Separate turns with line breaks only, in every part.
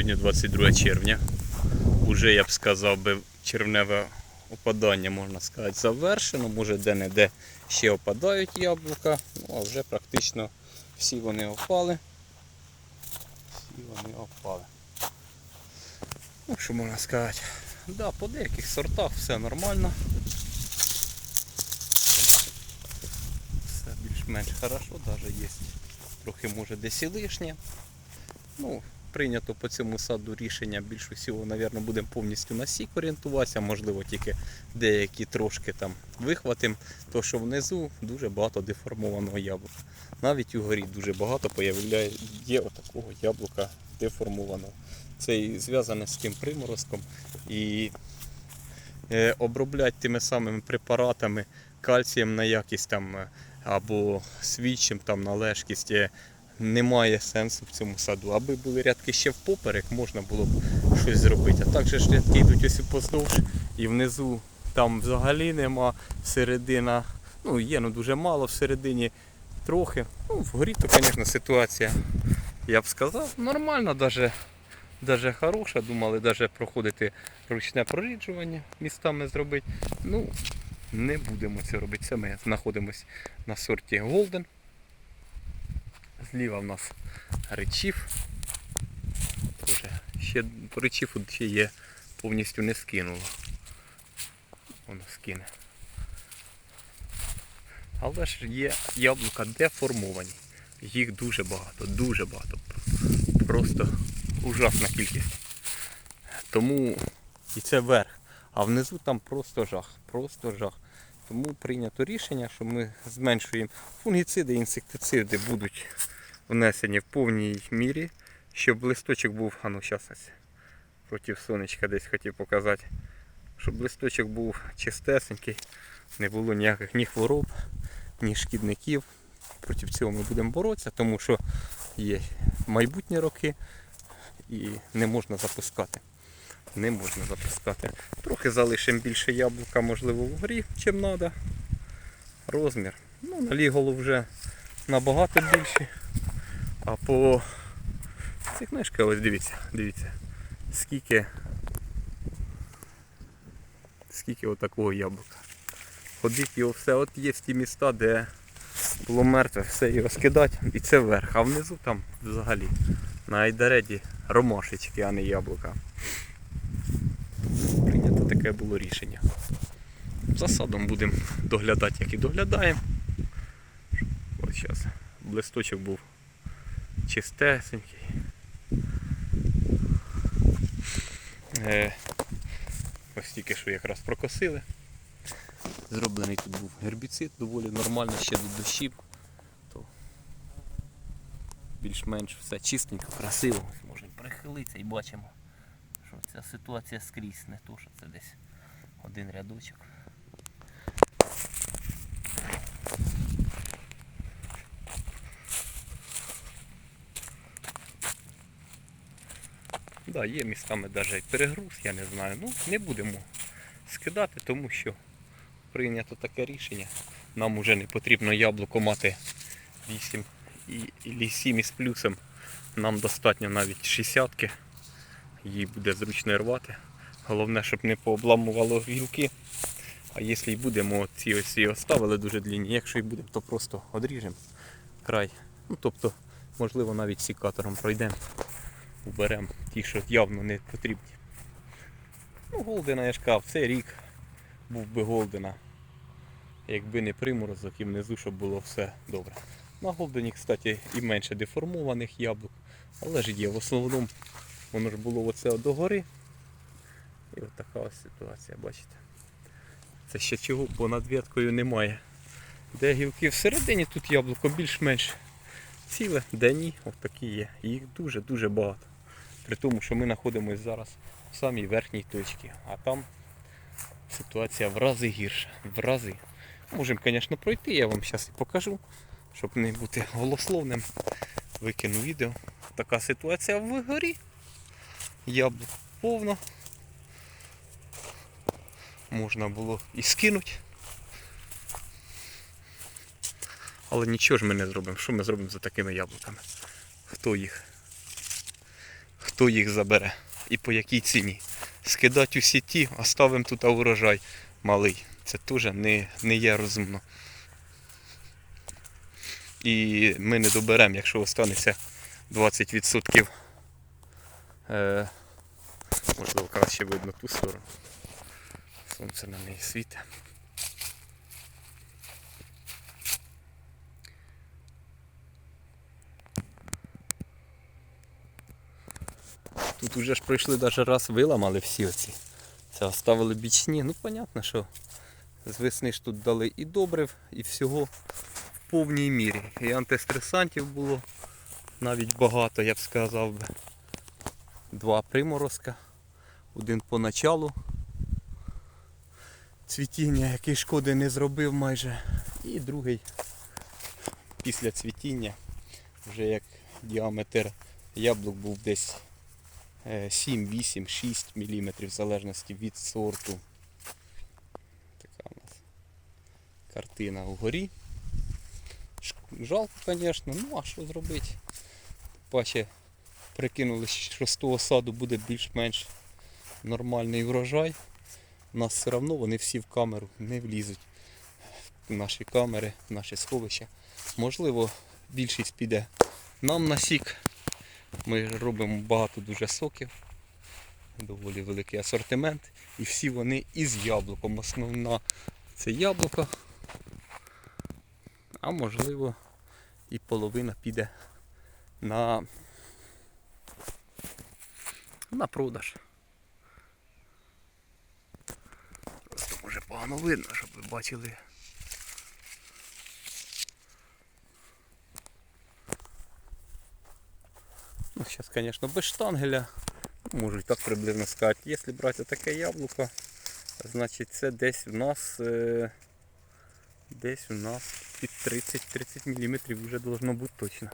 Сьогодні 22 червня. Уже я б сказав би червневе опадання, можна сказати, завершено. Може де-не-де ще опадають яблука, ну а вже практично всі вони опали. Всі вони опали. Ну, що можна сказати? Да, по деяких сортах все нормально. Все більш-менш хорошо, навіть є трохи може десь і лишнє. Ну, прийнято по цьому саду рішення більш усього, мабуть, будемо повністю на сік орієнтуватися, можливо, тільки деякі трошки там вихватимо, то що внизу дуже багато деформованого яблука. Навіть угорі дуже багато є отакого яблука деформованого. Це і зв'язане з тим приморозком і е, обробляти тими самими препаратами, кальцієм на якість там е, або свічем там на лежкість. Немає сенсу в цьому саду. Аби були рядки ще впоперек, можна було б щось зробити. А так же ж рядки йдуть ось поздовж і внизу там взагалі нема, середина, ну є, ну дуже мало, всередині трохи. Ну, вгорі то, звісно, ситуація, я б сказав, нормальна, даже, даже хороша. Думали даже проходити ручне проріджування містами зробити. Ну, не будемо це робити. Це ми знаходимося на сорті Golden. Зліва в нас речів. Тоже ще по речіфу ще є повністю не скинуло. Воно скине. Але ж є яблука деформовані. Їх дуже багато, дуже багато. Просто ужасна кількість. Тому і це верх. А внизу там просто жах. Просто жах. Тому прийнято рішення, що ми зменшуємо фунгіциди, інсектициди будуть внесені в повній мірі, щоб листочок був, а ну зараз ось проти сонечка десь хотів показати, щоб листочок був чистесенький, не було ніяких ні хвороб, ні шкідників. Проти цього ми будемо боротися, тому що є майбутні роки і не можна запускати. Не можна запускати. Трохи залишимо більше яблука, можливо, вгорі, чим треба. Розмір. Ну, на вже набагато більше. А по цих книжка, ось дивіться, дивіться, скільки скільки отакого яблука. Ходить його все, от є ті міста, де було мертве, все його скидати, і це верх. А внизу там взагалі на айдареді ромашечки, а не яблука. Прийнято таке було рішення. За садом будемо доглядати, як і доглядаємо. Ось зараз листочок був чистесенький. Е, ось тільки що якраз прокосили. Зроблений тут був гербіцид, доволі нормально ще до дощів. То більш-менш все чистенько, красиво. Можна прихилитися і бачимо, що ця ситуація скрізь, не то, що це десь один рядочок. Да, є містами навіть перегруз, я не знаю. Ну, не будемо скидати, тому що прийнято таке рішення. Нам вже не потрібно яблуко мати 8 і, і 7 із плюсом. Нам достатньо навіть 60 Її буде зручно рвати. Головне, щоб не пообламувало гілки. А якщо й будемо ці ось і оставили дуже длинні, якщо й будемо, то просто одріжемо край. Ну, тобто, можливо, навіть сікатором пройдемо уберемо ті, що явно не потрібні. Ну, Голдена я ж казав, цей рік був би Голдена. Якби не приморозок і внизу, щоб було все добре. На Голдені, кстати, і менше деформованих яблук, але ж є. В основному воно ж було оце догори. І от така ось ситуація, бачите. Це ще чого понад веткою немає. Де гілки всередині, тут яблуко більш-менш ціле, де ні, от такі є. Їх дуже-дуже багато. При тому, що ми знаходимося зараз в самій верхній точці, а там ситуація в рази гірша. В рази. Можемо, звісно, пройти, я вам зараз і покажу, щоб не бути голословним. Викину відео. Така ситуація вгорі. Яблук повно. Можна було і скинути. Але нічого ж ми не зробимо. Що ми зробимо за такими яблуками? Хто їх? Хто їх забере і по якій ціні. Скидати у сіті, оставимо тут урожай малий. Це теж не, не є розумно. І ми не доберемо, якщо останеться 20%. Е, можливо, краще видно ту сторону. Сонце на неї світить. Тут уже ж пройшли навіть раз виламали всі оці. Це оставили бічні. Ну, понятно, що з весни ж тут дали і добрив, і всього в повній мірі. І антистресантів було навіть багато, я б сказав би. Два приморозка. Один по началу цвітіння, який шкоди не зробив майже. І другий після цвітіння, вже як діаметр яблук був десь е, 7, 8, 6 мм в залежності від сорту. Така у нас картина вгорі. Ш- Жалко, звісно, ну а що зробити? Паче прикинули, що з того саду буде більш-менш нормальний врожай. У нас все одно вони всі в камеру не влізуть. В наші камери, в наші сховища. Можливо, більшість піде нам на сік. Ми робимо багато дуже соків, доволі великий асортимент. І всі вони із яблуком. Основна це яблуко. А можливо і половина піде на, на продаж. Просто може погано видно, щоб ви бачили. Зараз, звісно, без штангеля. Ну, Можу так приблизно сказати. Якщо брати таке яблуко, значить це десь у нас е, десь у нас під 30-30 мм вже должно бути точно.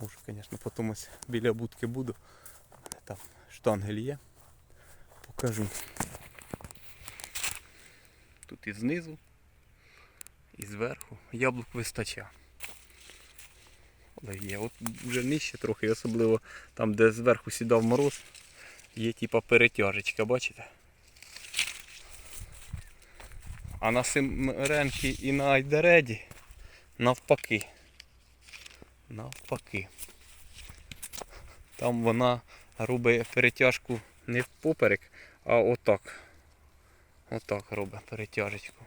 Може, звісно, потім ось біля будки буду. Там штангель є. Покажу. Тут і знизу, і зверху яблук вистачає. Є, от вже нижче трохи, особливо там, де зверху сідав мороз, є типа перетяжечка, бачите? А на Симренкі і на Айдереді навпаки. Навпаки. Там вона робить перетяжку не впоперек, а отак. Отак робить перетяжечку.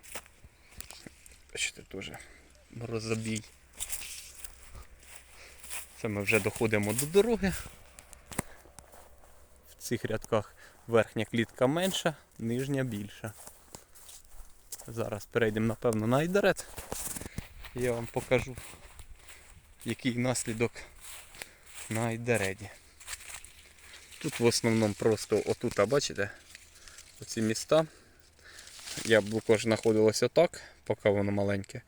Бачите, теж розобій. Це ми вже доходимо до дороги. В цих рядках верхня клітка менша, нижня більша. Зараз перейдемо напевно на айдарет. Я вам покажу, який наслідок на айдареді. Тут в основному просто отут, а бачите, оці міста. Яблуко ж знаходилося так, поки воно маленьке.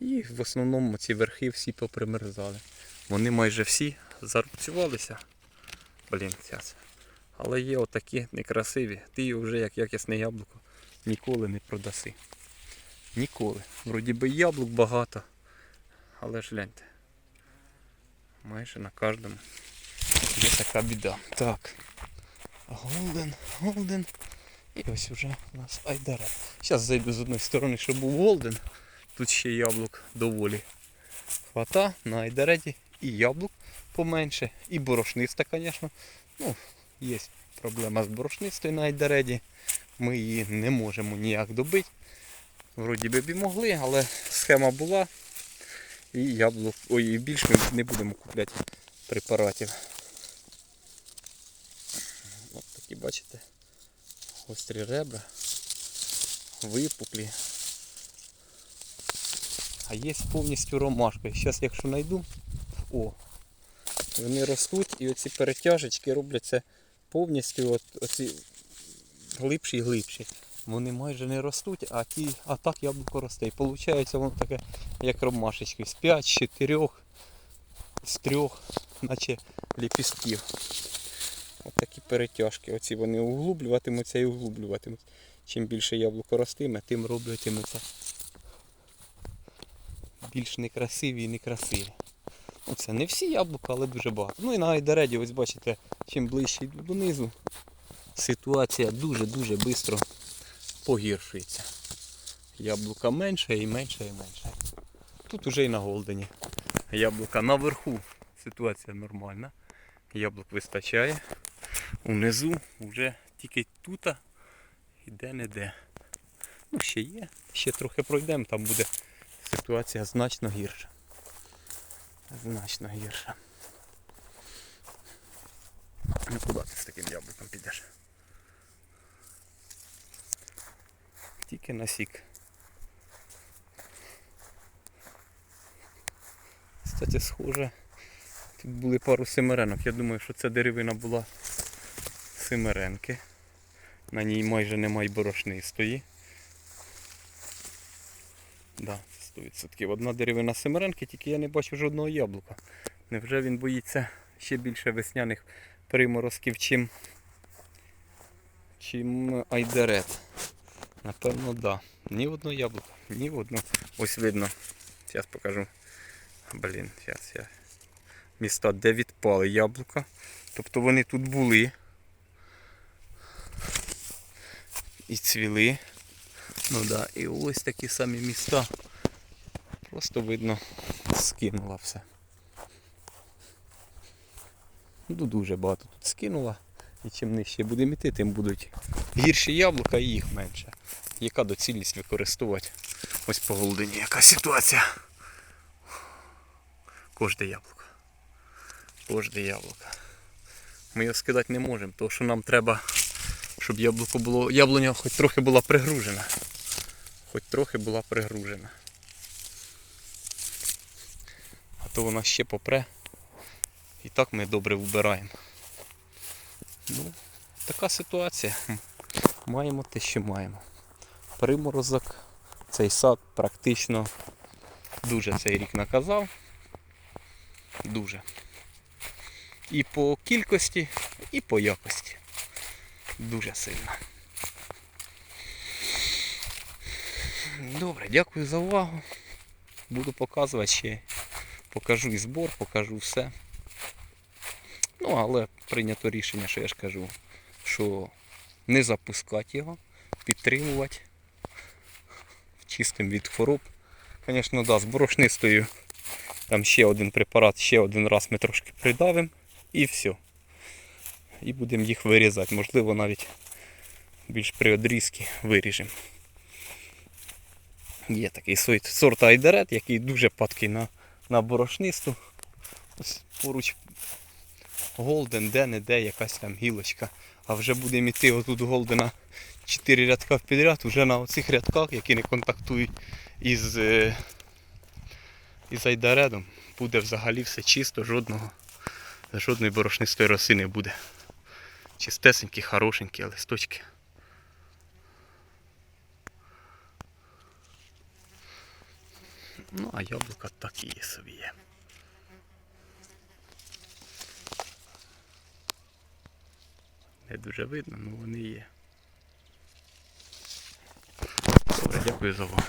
І в основному ці верхи всі попримерзали. Вони майже всі зарубцювалися. Блін, цяц. Але є отакі некрасиві. Ти її вже як якісне яблуко ніколи не продаси. Ніколи. Вроді би яблук багато. Але ж гляньте. Майже на кожному є така біда. Так. Голден, голден. І ось вже у нас айдара. Зараз зайду з одної сторони, щоб був голден. Тут ще яблук доволі хвата на айдареді і яблук поменше, і борошниста, звісно. Ну, є проблема з борошнистою на айдареді. Ми її не можемо ніяк добити. Вроді би могли, але схема була. І яблук. Ой, і більше ми не будемо купляти препаратів. Ось такі, бачите, гострі ребра, випуклі. А є повністю ромашка. Зараз якщо знайду, о, вони ростуть і оці перетяжечки робляться повністю от, оці глибші і глибші. Вони майже не ростуть, а ті, а так яблуко росте. І виходить воно таке, як ромашечки. З 5, з 4, з 3, наче ліпістків. От такі перетяжки. Оці вони углублюватимуться і углублюватимуться. Чим більше яблуко ростиме, тим роблятимуться більш некрасиві і некрасиві. Ну, це не всі яблука, але дуже багато. Ну і на айдареді, ось бачите, чим ближче донизу, ситуація дуже-дуже швидко погіршується. Яблука менше і менше і менше. Тут уже і на голдені. Яблука наверху ситуація нормальна. Яблук вистачає. Унизу вже тільки тут і де-не-де. Ну, ще є. Ще трохи пройдемо, там буде ситуація значно гірша. Значно гірша. Ну куди ти з таким яблуком підеш? Тільки на сік. Кстати, схоже, тут були пару семеренок. Я думаю, що ця деревина була семеренки. На ній майже немає борошнистої. Да, 100%. Одна деревина семеренки, тільки я не бачу жодного яблука. Невже він боїться ще більше весняних приморозків, чим, чим айдерет? Напевно, так. Да. Ні одного яблука, ні одного. Ось видно. Зараз покажу. Блін, зараз я. Міста, де відпали яблука. Тобто вони тут були. І цвіли. Ну да, і ось такі самі міста. Просто видно, скинула все. Ну дуже багато тут скинула. І чим нижче будемо йти, тим будуть гірші яблука і їх менше. Яка доцільність використовувати? Ось по голдині яка ситуація. Кожне яблуко. Кожне яблуко. Ми його скидати не можемо, тому що нам треба, щоб яблуко було. Яблуня хоч трохи була пригружена. Хоч трохи була пригружена. А то вона ще попре. І так ми добре вбираємо. Ну, така ситуація. Маємо те, що маємо. Приморозок. Цей сад практично дуже цей рік наказав. Дуже. І по кількості, і по якості. Дуже сильно. Добре, дякую за увагу. Буду показувати ще. Покажу і збор, покажу все. Ну, але прийнято рішення, що я ж кажу, що не запускати його, підтримувати чистим від хвороб. Звісно, да, з борошнистою там ще один препарат, ще один раз ми трошки придавимо і все. І будемо їх вирізати. Можливо, навіть більш при одрізці виріжемо. Є такий сорт айдерет, який дуже падкий на, на борошнисту. Ось поруч голден, де-не-де якась там гілочка. А вже будемо йти отут голдена 4 рядка підряд, вже на оцих рядках, які не контактують із, е, із айдаредом, буде взагалі все чисто, жодного, жодної борошнистої роси не буде. Чистесенькі, хорошенькі листочки. Ну, а яблука такі собі є. Не дуже видно, але вони є. Добре, дякую за увагу.